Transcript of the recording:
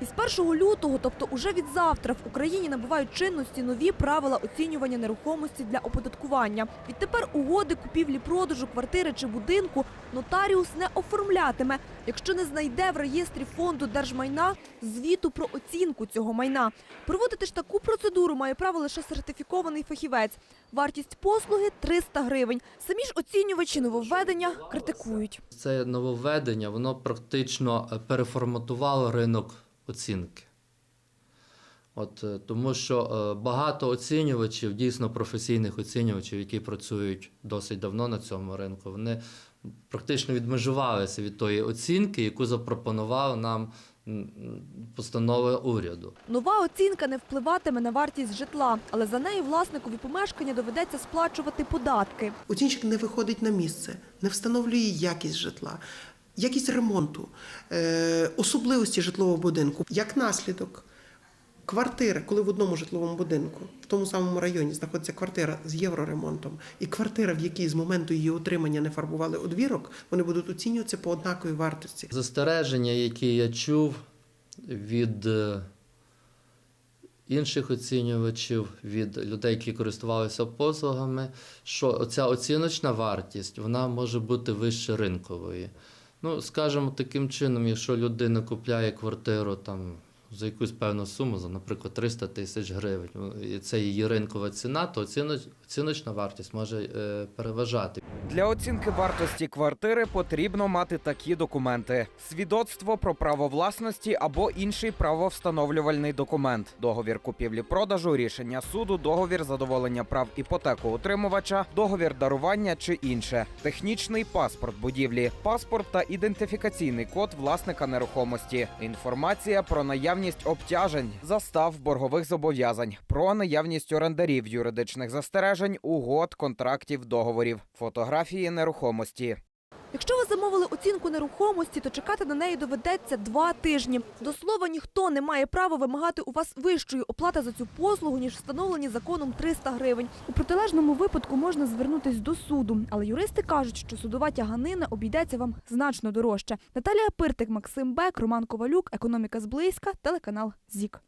Із 1 лютого, тобто уже від завтра, в Україні набувають чинності нові правила оцінювання нерухомості для оподаткування. Відтепер угоди купівлі-продажу квартири чи будинку нотаріус не оформлятиме, якщо не знайде в реєстрі фонду держмайна звіту про оцінку цього майна. Проводити ж таку процедуру має право лише сертифікований фахівець. Вартість послуги 300 гривень. Самі ж оцінювачі нововведення критикують. Це нововведення, воно практично е, переформатувало ринок оцінки. От, е, тому що е, багато оцінювачів, дійсно професійних оцінювачів, які працюють досить давно на цьому ринку, вони практично відмежувалися від тої оцінки, яку запропонував нам постанова уряду. Нова оцінка не впливатиме на вартість житла, але за неї власникові помешкання доведеться сплачувати податки. Оцінщик не виходить на місце, не встановлює якість житла, якість ремонту, е, особливості житлового будинку. Як наслідок, квартира, коли в одному житловому будинку, в тому самому районі знаходиться квартира з євроремонтом, і квартира, в якій з моменту її отримання не фарбували одвірок, вони будуть оцінюватися по однаковій вартості. Застереження, які я чув від е, інших оцінювачів, від людей, які користувалися послугами, що оця оціночна вартість вона може бути вище ринкової. Ну, скажімо, таким чином, якщо людина купляє квартиру там за якусь певну суму, за, наприклад, 300 тисяч гривень, і це її ринкова ціна, то оціночна вартість може е, переважати. Для оцінки вартості квартири потрібно мати такі документи: свідоцтво про право власності або інший правовстановлювальний документ, договір купівлі-продажу, рішення суду, договір задоволення прав іпотекоутримувача, договір дарування чи інше, технічний паспорт будівлі, паспорт та ідентифікаційний код власника нерухомості, інформація про наявність обтяжень, застав боргових зобов'язань, про наявність орендарів юридичних застережень, угод, контрактів, договорів, фотографії нерухомості. Якщо ви замовили оцінку нерухомості, то чекати на неї доведеться два тижні. До слова, ніхто не має права вимагати у вас вищої оплати за цю послугу, ніж встановлені законом 300 гривень. У протилежному випадку можна звернутись до суду, але юристи кажуть, що судова тяганина обійдеться вам значно дорожче. Наталія Пиртик, Максим Бек, Роман Ковалюк, економіка зблизька, телеканал ЗІК.